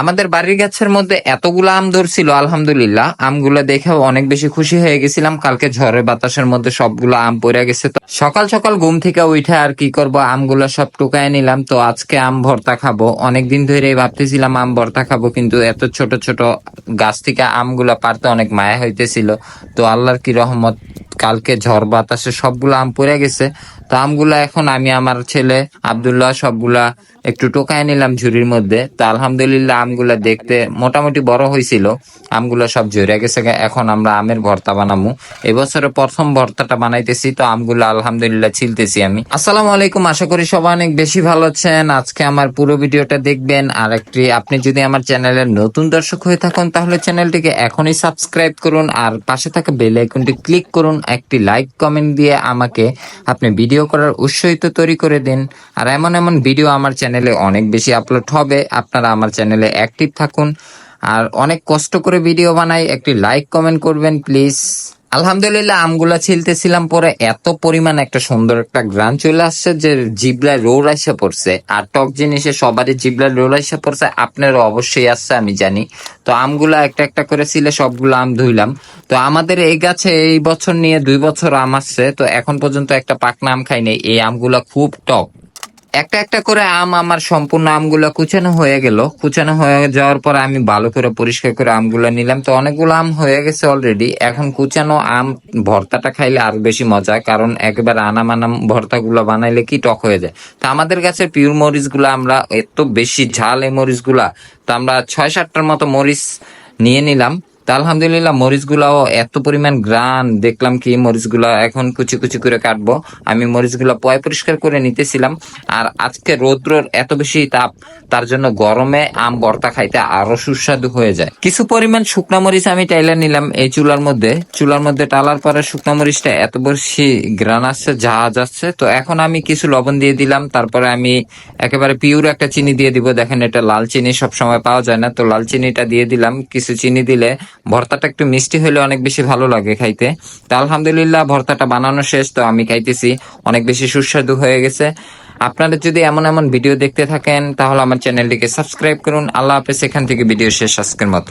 আমাদের বাড়ির গাছের মধ্যে এতগুলো আম ধরছিল, আলহামদুলিল্লাহ। আমগুলো দেখেও অনেক বেশি খুশি হয়ে গেছিলাম। কালকে ঝড়ের বাতাসের মধ্যে সবগুলো আম পড়ে গেছে। তো সকাল সকাল ঘুম থেকে উঠে আর কি করব? আমগুলো সব টুকায় নিলাম। তো আজকে আম ভর্তা খাব। অনেকদিন ধরে ভাবতেছিলাম আম ভর্তা খাব, কিন্তু এত ছোট ছোট গাছ থেকে আমগুলা পারতে অনেক মায়া হইতেছিল। তো আল্লাহর কি রহমত, কালকে ঝড় বাতাসে সবগুলো আম পড়ে গেছে। তো আমগুলা এখন আমি আমার ছেলে আব্দুল্লাহ সবগুলা একটু টোকায় নিলাম ঝুড়ির মধ্যে। তো আলহামদুলিল্লাহ আমগুলা দেখতে মোটামুটি বড় হয়েছিল। আমগুলা সব ঝরে গেছে এখন আমরা আমের ভর্তা বানাবো এবছরে প্রথম ভর্তাটা বানাইতেছি, তো আমগুলা আলহামদুলিল্লাহ ছিলতেছি আমি। আসসালামু আলাইকুম, আশা করি সবাই অনেক বেশি ভালো আছেন। আজকে আমার পুরো ভিডিওটা দেখবেন। আর একটি আপনি যদি আমার চ্যানেলের নতুন দর্শক হয়ে থাকেন, তাহলে চ্যানেলটিকে এখনই সাবস্ক্রাইব করুন। আর পাশে থাকা বেল আইকনটি ক্লিক করুন। একটি লাইক কমেন্ট দিয়ে আমাকে আপনি ভিডিও করার উৎসাহিত তৈরি করে দিন। আর এমন এমন ভিডিও আমার চ্যানেলে অনেক বেশি আপলোড হবে। আপনারা আমার চ্যানেলে অ্যাক্টিভ থাকুন। আর অনেক কষ্ট করে ভিডিও বানাই। একটি লাইক কমেন্ট করবেন, প্লিজ। আলহামদুলিল্লাহ, আমগুলা ছিলতেছিলাম পরে এত পরিমাণ একটা সুন্দর একটা গ্রান চলে আসছে যে জিবলায় রোল এসে পড়ছে। আর টক জিনিসে সবারই জিবলায় রোল এসে পড়ছে আপনারও অবশ্যই আসছে, আমি জানি। তো আমগুলা একটা একটা করে ছিলে, সবগুলো আম ধুইলাম। তো আমাদের এই গাছে এই বছর নিয়ে দুই বছর আম আসছে, তো এখন পর্যন্ত একটা পাকনা আম খাইনি। এই আমগুলা খুব টক। একটা একটা করে আম আমার সম্পূর্ণ আমগুলো কুচানো হয়ে গেল। কুচানো হয়ে যাওয়ার পর আমি ভালো করে পরিষ্কার করে আমগুলো নিলাম। তো অনেকগুলো আম হয়ে গেছে অলরেডি এখন কুচানো আম ভর্তাটা খাইলে আরও বেশি মজা কারণ একেবারে আনাম আনাম ভর্তাগুলো বানাইলে কি টক হয়ে যায়। তো আমাদের কাছে পিওর মরিচ আমরা এত বেশি ঝাল এই মরিচগুলা তো আমরা ছয় সাতটার মতো মরিচ নিয়ে নিলাম। তা আলহামদুলিল্লাহ, মরিচগুলাও এত পরিমাণ গ্রান, দেখলাম কি মরিচগুলা এখন কুচি কুচি করে কাটবো। আমি মরিচগুলা পয় পরিষ্কার করে নিতেছিলাম। আর আজকে রৌদ্রর এত বেশি তাপ, তার জন্য গরমে আম ভর্তা খাইতে আরও সুস্বাদু হয়ে যায়। কিছু পরিমাণ শুকনা মরিচ আমি টাইলা নিলাম এই চুলার মধ্যে। চুলার মধ্যে টালার পরে শুকনা মরিচটা এত বেশি গ্রান আসছে ঝাঁজ আসছে। তো এখন আমি কিছু লবণ দিয়ে দিলাম। তারপরে আমি একেবারে পিওর একটা চিনি দিয়ে দিব। দেখেন এটা লাল চিনি সবসময় পাওয়া যায় না। তো লাল চিনিটা দিয়ে দিলাম। কিছু চিনি দিলে ভর্তাটা একটু মিষ্টি হলে অনেক বেশি ভালো লাগে খাইতে। তো আলহামদুলিল্লাহ, ভর্তাটা বানানো শেষ, তো আমি খাইতেছি। অনেক বেশি সুস্বাদু হয়ে গেছে। আপনারা যদি এমন এমন ভিডিও দেখতে থাকেন, তাহলে আমার চ্যানেলটিকে সাবস্ক্রাইব করুন। আল্লাহ হাফেজ, এখান থেকে ভিডিও শেষ আজকের মতো।